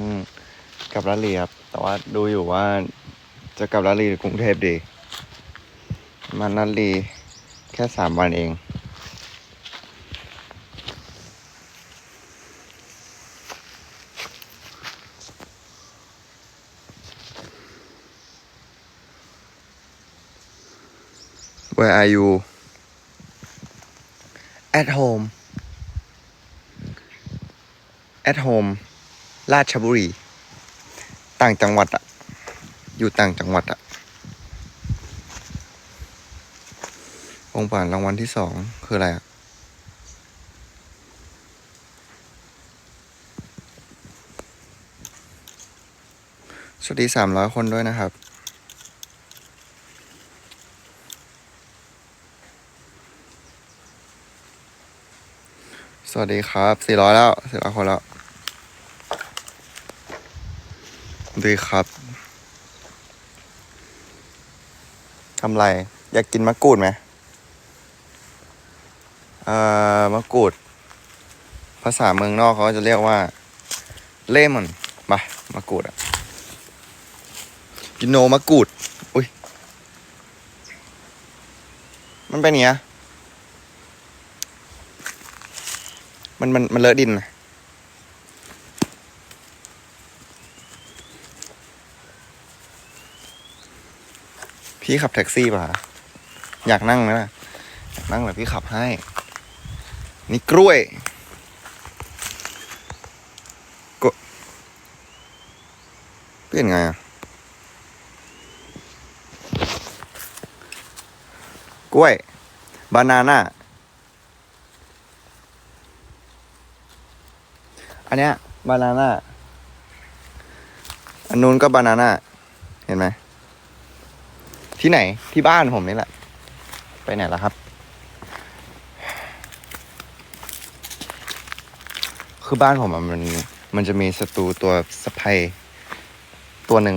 ต้องกลับลาลีครับ แต่ว่าดูอยู่ว่าจะกลับลาลีหรือกรุงเทพดี มาลาลีแค่สามวันเอง Where are you at home at home ราชบุรี ต่างจังหวัดอะอยู่ต่างจังหวัดอะองค์ผ่านรางวัลที่สองคืออะไรอะสวัสดีสามร้อยคนด้วยนะครับสวัสดีครับสี่ร้อยแล้วสี่ร้อยคนแล้วสวัส ดีครับ ทำไร อยากกินมะกรูดไหมเอ่อมะกรูด ภาษาเมืองนอกเขาจะเรียกว่า เลมอนมามะกรูดอะกินโนมะกรูด อุ้ย มันเป็นอย่างเงี้ยมันมันมันเลอะดินนะ พี่ขับแท็กซี่ป่ะอยากนั่งไหมล่ะอยากนั่งเลยพี่ขับให้ นี่กล้วยกเปลี่ยนไงอะกล้วย บานาน่าอันเนี้ยบานาน่าอันนู้นก็บานาน่าเห็นไหม ที่ไหนที่บ้านผมนี่แหละ ไปไหนแล้วครับ คือบ้านผมอะมันมันจะมีศัตรูตัวสะพายตัวหนึ่ง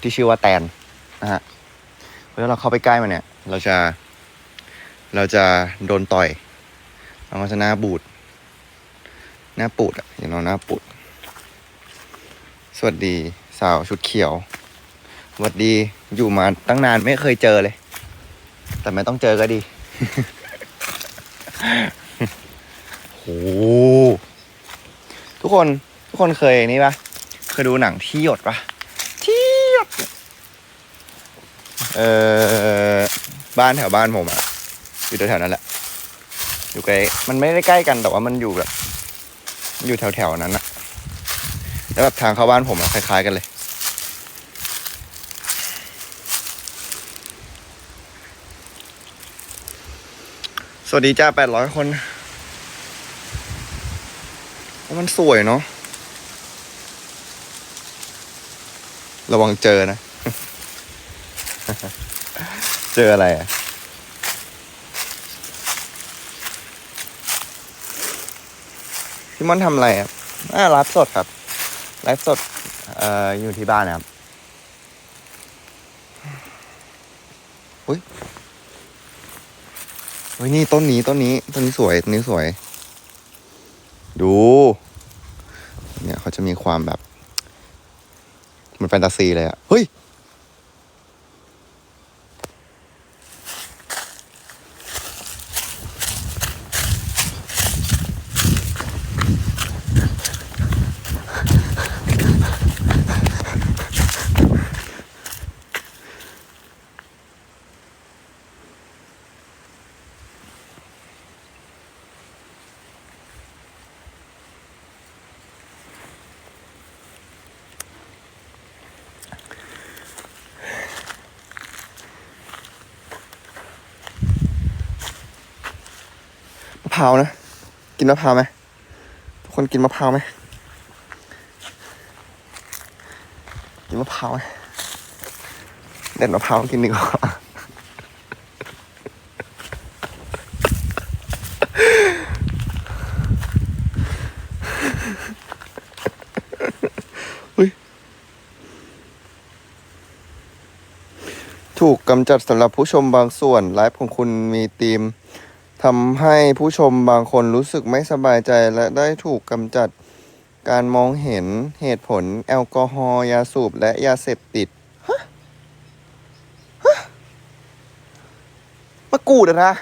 ที่ชื่อว่าแตนนะฮะเวลาเราเข้าไปใกล้มันเนี่ย เราจะ เราจะโดนต่อยเราก็จะหน้าบูดหน้าปูดอะอย่างน้อยหน้าปูด สวัสดีสาวชุดเขียว สวัสดีอยู่มาตั้งนานไม่เคยเจอเลย แต่ไม่ต้องเจอก็ดีโหทุกคนทุกคนเคยนี่ปะเคยดูหนังที่หยดปะที่หยดเออบ้านแถวบ้านผมอะอยู่แถวๆนั้นแหละ อยู่ใกล้มันไม่ได้ใกล้กันแต่ว่ามันอยู่แบบ อยู่แถวๆนั้นอะแล้วแบบทางเข้าบ้านผมอะคล้ายๆกันเลย สวัสดีจ้าแปดร้อยคน มันสวยเนาะ ระวังเจอนะ เจออะไรอะ พี่ม่อนทำอะไรครับอ่าไลฟ์สดครับไลฟ์สดเอ่ออยู่ที่บ้านนะครับ อุ้ย เฮ้ยนี่ต้นนี้ต้นนี้ต้นนี้สวยต้นนี้สวย ดู เนี่ยเขาจะมีความแบบเหมันแฟนตาซีเลยอะเฮ้ย พร้าวนะ กินมะพร้าวไหมทุกคนกินมะพร้าวไหมกินมะพร้าวไหมเด็ดมะพร้าวกินดีกว่าอุ๊ยถูกกำจัดสำหรับผู้ชมบางส่วนไลฟ์ของคุณมีธีม ทำให้ผู้ชมบางคนรู้สึกไม่สบายใจและได้ถูกกำจัดการมองเห็นเหตุผลแอลกอฮอล์ยาสูบและยาเสพติดฮะฮะมะกรูดอะนะ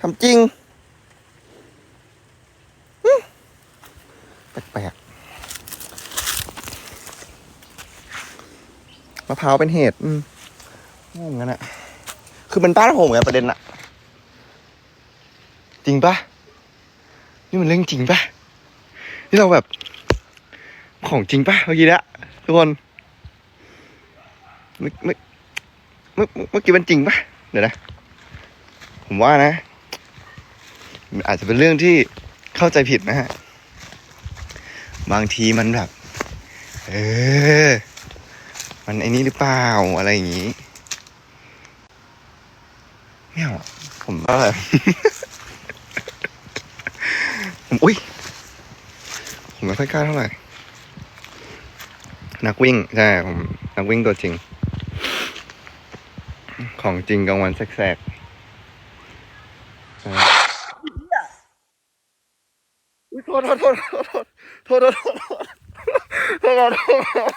ทำจริงแปลกๆมะพร้าวเป็นเหตุอืมงงกันอะคือมันบ้านผมไงประเด็นอะ จริงปะนี่มันเรื่องจริงปะนี่เราแบบ ของจริงปะเมื่อกี้นะทุกคนเมื่อเมื่อเมื่อเมื่อกี้มันจริงปะเดี๋ยวนะ ผมว่านะมันอาจจะเป็นเรื่องที่เข้าใจผิดนะฮะ บางทีมันแบบ เออ มันไอ้นี้หรือเปล่าอะไรอย่างงี้ไม่เอาอะผมว่าผม อุ้ยผมไม่ค่อยกล้าเท่าไหร่ นักวิ่งใช่ผมนักวิ่งตัวจริง ของจริงกลางวันแสกอุ๊ยโทษโทษโทษโทษโทษโทษโทษโทษโทษโทษโทษโทษ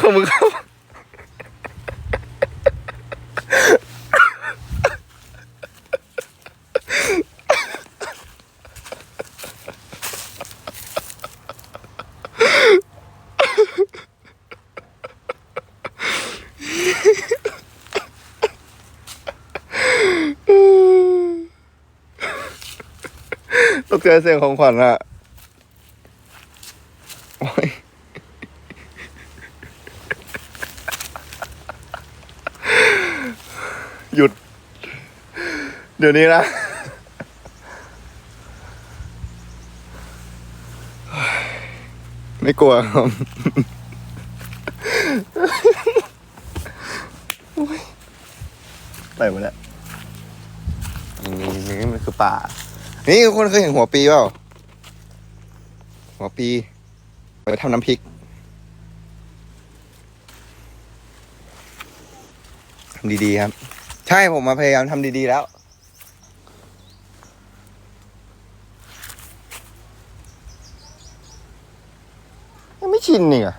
ขอบคุณครับ ตกใจเสียงของขวัญอะโอ้ยหยุด เดี๋ยวนี้นะ ไม่กลัวครับโอ๊ยไปหมดแล้วนี่นี่นี่มันคือป่า นี่คนเคยเห็นหัวปีเปล่า หัวปีไปทำน้ำพริกทำดีๆครับ ใช่ผมมาพยายามทำดีๆแล้ว ยังไม่ชินนี่อะ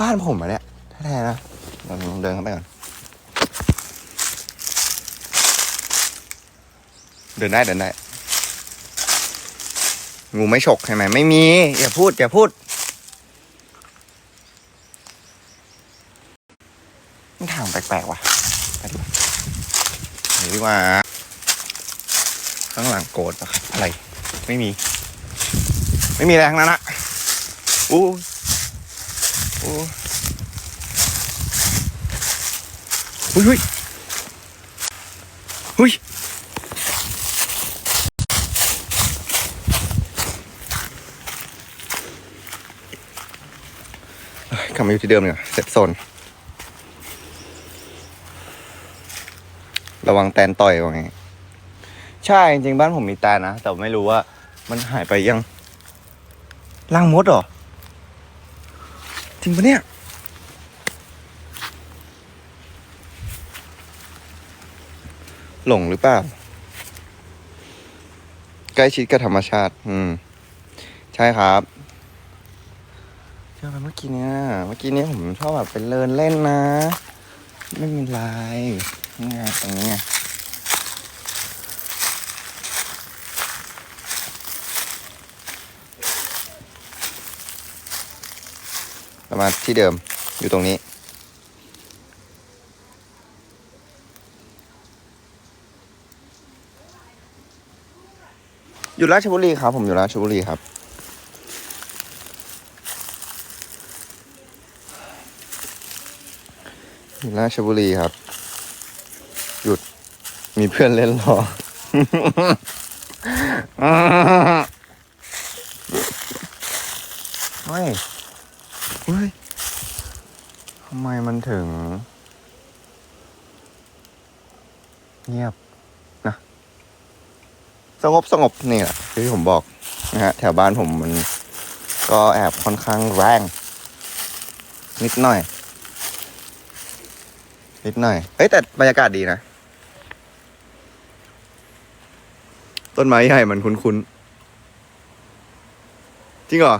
บ้านผมอะเนี่ยแท้ๆนะ เดินเข้าไปก่อน เดินได้เดินได้ งูไม่ฉกใช่ไหมไม่มี อย่าพูด อย่าพูดมันทางแปลกๆว่ะไปดีกว่าไปดีกว่า ข้างหลังโกรธอะไร ไม่มี ไม่มีอะไรทั้งนั้นอะอู้อูุ้้ยหุ้ยหุ้ยเอ้ยกลับมาอยู่ที่เดิมเนี่ยเซฟโซน ระวังแตนต่อยว่าไง ใช่จริงๆบ้านผมมีแตนนะ แต่ไม่รู้ว่ามันหายไปยังล่างมดหรอ จริงปะเนี่ย หลงหรือเปล่า ใกล้ชิดกับธรรมชาติ อืม ใช่ครับเจอไปเมื่อกี้เนี่ยเมื่อกี้เนี่ยผมชอบแบบเป็นเลินเล่นนะ ไม่มีไรนี่ไงตรงนี้ไงเรามาที่เดิมอยู่ตรงนี้ อยู่ราชบุรีครับ ผมอยู่ราชบุรีครับอยู่ราชบุรีครับ หยุดมีเพื่อนเล่นรอเฮ้ยเฮ้ยทำไมมันถึง เงียบ สงบสงบนี่แหละที่ผมบอกนะฮะแถวบ้านผมมันก็แอบค่อนข้างแรง นิดหน่อย นิดหน่อยเฮ้ยแต่บรรยากาศดีนะ ต้นไม้ใหญ่มันคุ้นๆจริงเหรอ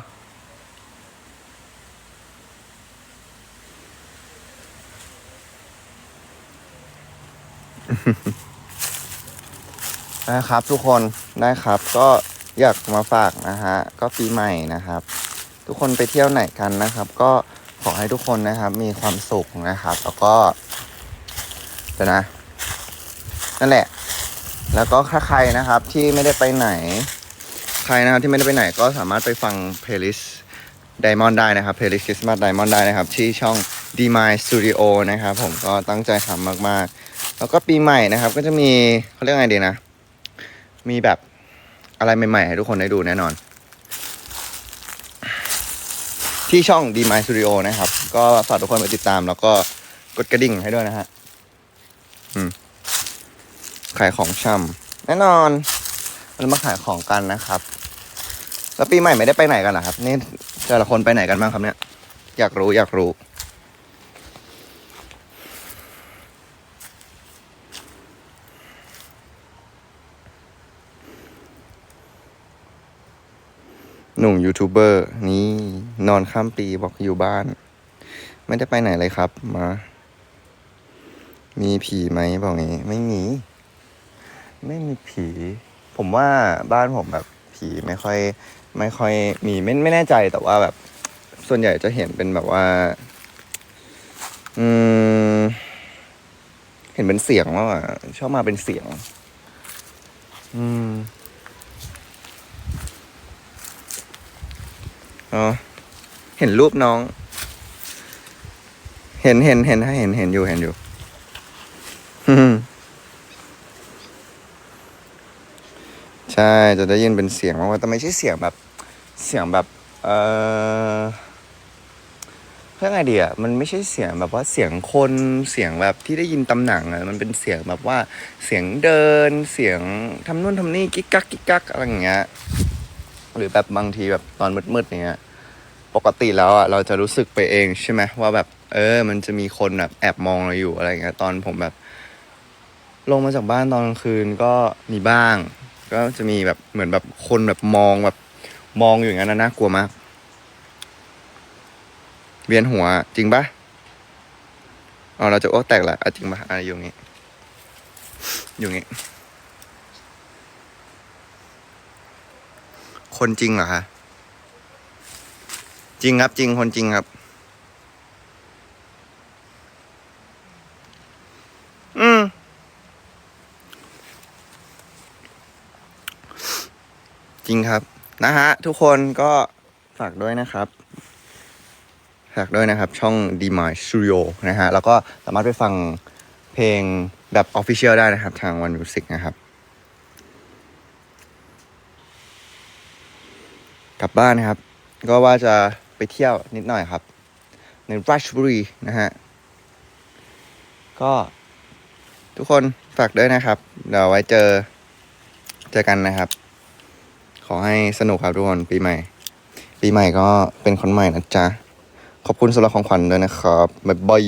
นะครับ ทุกคนได้ครับ ก็อยากมาฝากนะฮะก็ปีใหม่นะครับ ทุกคนไปเที่ยวไหนกันนะครับ ก็ขอให้ทุกคนนะครับ มีความสุขนะครับ แล้วก็เดี๋ยวนะ นั่นแหละ แล้วก็ถ้าใครนะครับที่ไม่ได้ไปไหน ใครนะครับที่ไม่ได้ไปไหนก็สามารถไปฟังเพลย์ลิสต์ Diamond ได้นะครับเพลย์ลิสต์คริสต์มาส Diamond ได้นะครับ ที่ช่อง d m y Studio นะครับ ผมก็ตั้งใจทำมาก ๆ แล้วก็ปีใหม่นะครับ ก็จะมีเขาเรียกไงดีนะ มีแบบอะไรใหม่ๆ ให้ทุกคนได้ดูแน่นอน ที่ช่อง d m y Studio นะครับ ก็ฝากทุกคนไปติดตาม แล้วก็กดกระดิ่งให้ด้วยนะฮะขายของชำแน่นอนเรามาขายของกันนะครับ แล้วปีใหม่ไม่ได้ไปไหนกันเหรอครับ นี่แต่ละคนไปไหนกันบ้างครับเนี่ย อยากรู้อยากรู้ หนุ่มยูทูบเบอร์นี่นอนข้ามปีบอกอยู่บ้าน ไม่ได้ไปไหนเลยครับ มา มีผีไหมบอกงี้ ไม่มี ไม่มีผี ผมว่าบ้านผมแบบผีไม่ค่อย ไม่ค่อยมีไม่ไม่แน่ใจแต่ว่าแบบ ส่วนใหญ่จะเห็นเป็นแบบว่า อืม เห็นเป็นเสียงว่าชอบมาเป็นเสียง อืม อ๋อ เห็นรูปน้อง เห็นเห็นเห็นให้เห็นเห็นอยู่เห็นอยู่ใช่จะได้ยินเป็นเสียงมากกว่าแต่ไม่ใช่เสียงแบบเสียงแบบ เออเพื่อไงดีอะมันไม่ใช่เสียงแบบว่าเสียงคนเสียงแบบที่ได้ยินตำหนังอะมันเป็นเสียงแบบว่าเสียงเดิน เสียงทำนู่นทำนี่กิ๊กกักกิ๊กกักอะไรอย่างเงี้ยหรือแบบบางทีแบบตอนมืดๆเงี้ย ปกติแล้วอะเราจะรู้สึกไปเองใช่ไหมว่าแบบ เออ มันจะมีคนแบบแอบมองเราอยู่อะไรเงี้ยตอนผมแบบ ลงมาจากบ้านตอนกลางคืนก็มีบ้าง ก็จะมีแบบเหมือนแบบคนแบบมองแบบมองอยู่อย่างนั้นน่ากลัวมากเวียนหัวจริงปะอ๋อเราจะอ้วกแตกละอะจริงปะอะไรอยู่งี้อยู่งี้คนจริงเหรอคะ จริงครับจริงคนจริงครับ อืม จริงครับ นะฮะ ทุกคนก็ฝากด้วยนะครับ ฝากด้วยนะครับ ช่อง d m y Studio นะฮะ แล้วก็สามารถไปฟังเพลงแบบ Official ได้นะครับ ทาง One Music นะครับกลับบ้านนะครับ ก็ว่าจะ ไปเที่ยวนิดหน่อยครับ ในราชบุรีนะฮะ ก็ทุกคนฝากด้วยนะครับ เดี๋ยวไว้เจอเจอกันนะครับ ขอให้สนุกครับทุกคนปีใหม่ ปีใหม่ก็เป็นคนใหม่นะจ๊ะ ขอบคุณสำหรับของขวัญด้วยนะครับบ๊ายบาย